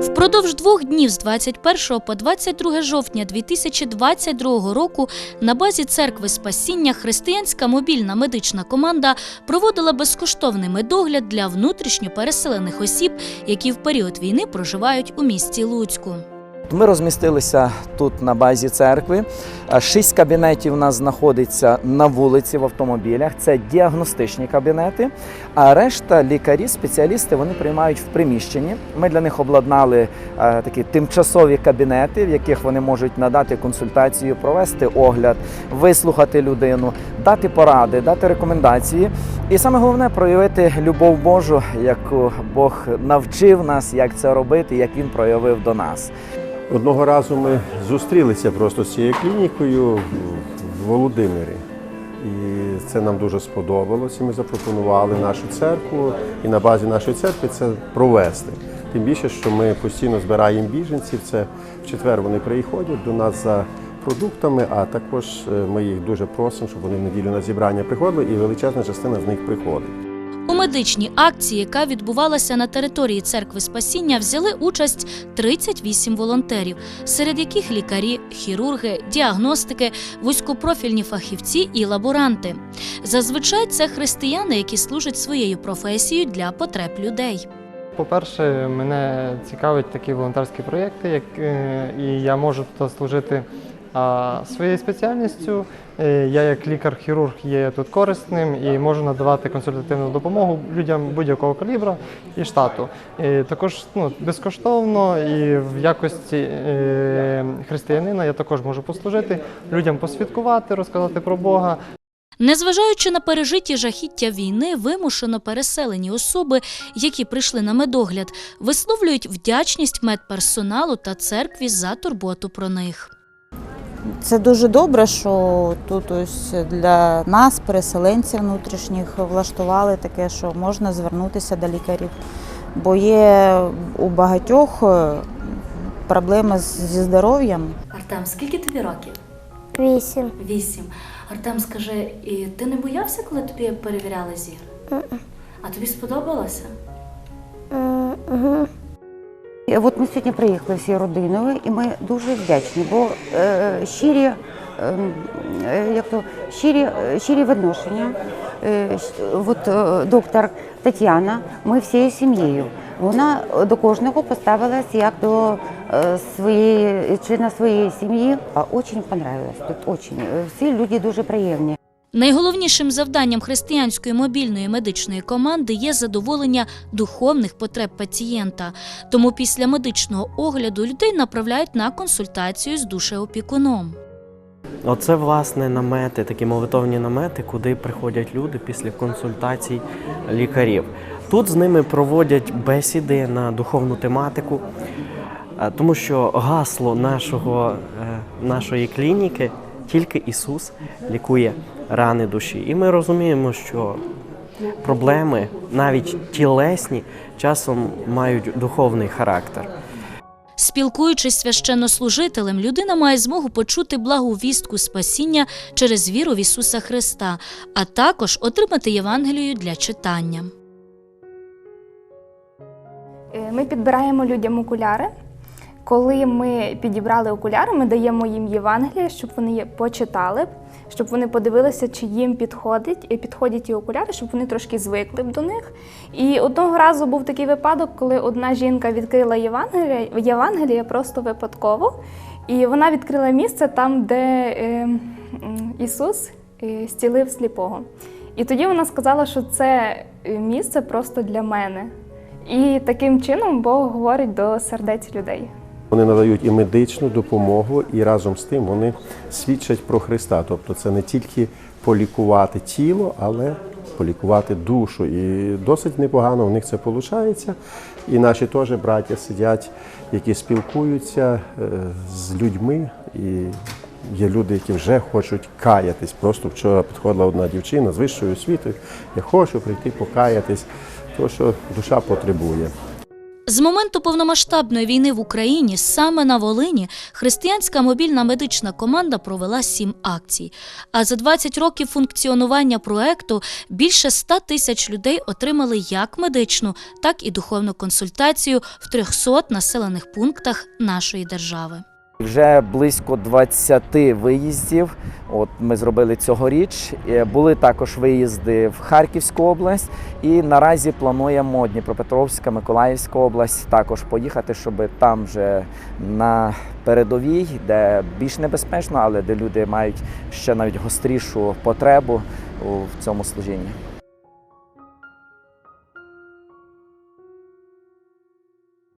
Впродовж двох днів з 21 по 22 жовтня 2022 року на базі церкви Спасіння християнська мобільна медична команда проводила безкоштовний медогляд для внутрішньо переселених осіб, які в період війни проживають у місті Луцьку. Ми розмістилися тут на базі церкви. Е, Шість кабінетів у нас знаходиться на вулиці в автомобілях. Це діагностичні кабінети. А решта лікарі, спеціалісти вони приймають в приміщенні. Ми для них обладнали е, такі тимчасові кабінети, в яких вони можуть надати консультацію, провести огляд, вислухати людину, дати поради, дати рекомендації. І саме головне проявити любов Божу, яку Бог навчив нас, як це робити, як він проявив до нас. Одного разу ми зустрілися просто з цією клінікою в Володимирі. І це нам дуже сподобалось. Ми запропонували нашу церкву і на базі нашої церкви це провести. Тим більше, що ми постійно збираємо біженців. Це в четвер вони приходять до нас за продуктами, а також е, ми їх дуже просимо, щоб вони в неділю на зібрання приходили, і величезна частина з них приходить. У акції, яка відбувалася на території церкви Спасіння, взяли участь 38 волонтерів, серед яких лікарі, хірурги, діагностики, вузькопрофільні фахівці і лаборанти. Зазвичай це християни, які служать своєю професією для потреб людей. По-перше, мене цікавить такі волонтерські проєкти, як, е, і я можу тут служити а, своєю спеціальністю. Е, Я як лікар-хірург є тут корисним і можу надавати консультативну допомогу людям будь-якого калібра і штату. І також ну, безкоштовно і в якості е, християнина я також можу послужити, людям посвідкувати, розказати про Бога. Незважаючи на пережиті жахіття війни, вимушено переселені особи, які прийшли на медогляд, висловлюють вдячність медперсоналу та церкві за турботу про них. Це дуже добре, що тут ось для нас, переселенців внутрішніх, влаштували таке, що можна звернутися до лікарів. Бо є у багатьох е, проблеми зі здоров'ям. Артем, скільки тобі років? Вісім. Вісім. Артем, скажи, і ти не боявся, коли тобі перевіряли зір? А тобі сподобалося? Угу. І От ми сьогодні приїхали всією родиною, і ми дуже вдячні, бо е, щирі, е, е, як то, щирі, щирі відношення. Е, от е, доктор Тетяна, ми всією сім'єю. Вона до кожного поставилась як до е, своєї члена своєї сім'ї. А Очень понравилось тут, очень. Е, Всі люди дуже приємні. Найголовнішим завданням християнської мобільної медичної команди є задоволення духовних потреб пацієнта. Тому після медичного огляду людей направляють на консультацію з душеопікуном. Оце власне намети, такі молитовні намети, куди приходять люди після консультацій лікарів. Тут з ними проводять бесіди на духовну тематику, е, тому що гасло нашого, е, нашої клініки тільки Ісус лікує рани душі. І ми розуміємо, що проблеми, навіть тілесні, часом мають духовний характер. Спілкуючись з священнослужителем, людина має змогу почути благу вістку спасіння через віру в Ісуса Христа, а також отримати Євангелію для читання. Е, Ми підбираємо людям окуляри. Коли ми підібрали окуляри, ми даємо їм Євангеліє, щоб вони почитали, щоб вони подивилися, чи їм підходить, і підходять ті окуляри, щоб вони трошки звикли б до них. І одного разу був такий випадок, коли одна жінка відкрила Євангеліє, Євангеліє просто випадково, і вона відкрила місце там, де е, Ісус е, зцілив сліпого. І тоді вона сказала, що це е, місце просто для мене. І таким чином Бог говорить до сердець людей. Вони надають і медичну допомогу, і разом з тим вони свідчать про Христа. Тобто це не тільки полікувати тіло, але полікувати душу. І досить непогано в них це виходить. І наші теж браття сидять, які спілкуються е, з людьми. І є люди, які вже хочуть каятись. Просто вчора підходила одна дівчина з вищою освітою. Я хочу прийти покаятись, тому що душа потребує. З моменту повномасштабної війни в Україні саме на Волині християнська мобільна медична команда провела сім акцій. А за 20 років функціонування проекту більше 100 тисяч людей отримали як медичну, так і духовну консультацію в 300 населених пунктах нашої держави. Вже близько 20 виїздів. От ми зробили цьогоріч. Е, Були також виїзди в Харківську область, і наразі плануємо Дніпропетровська, Миколаївська область також поїхати, щоб там вже на передовій, де більш небезпечно, але де люди мають ще навіть гострішу потребу в цьому служінні.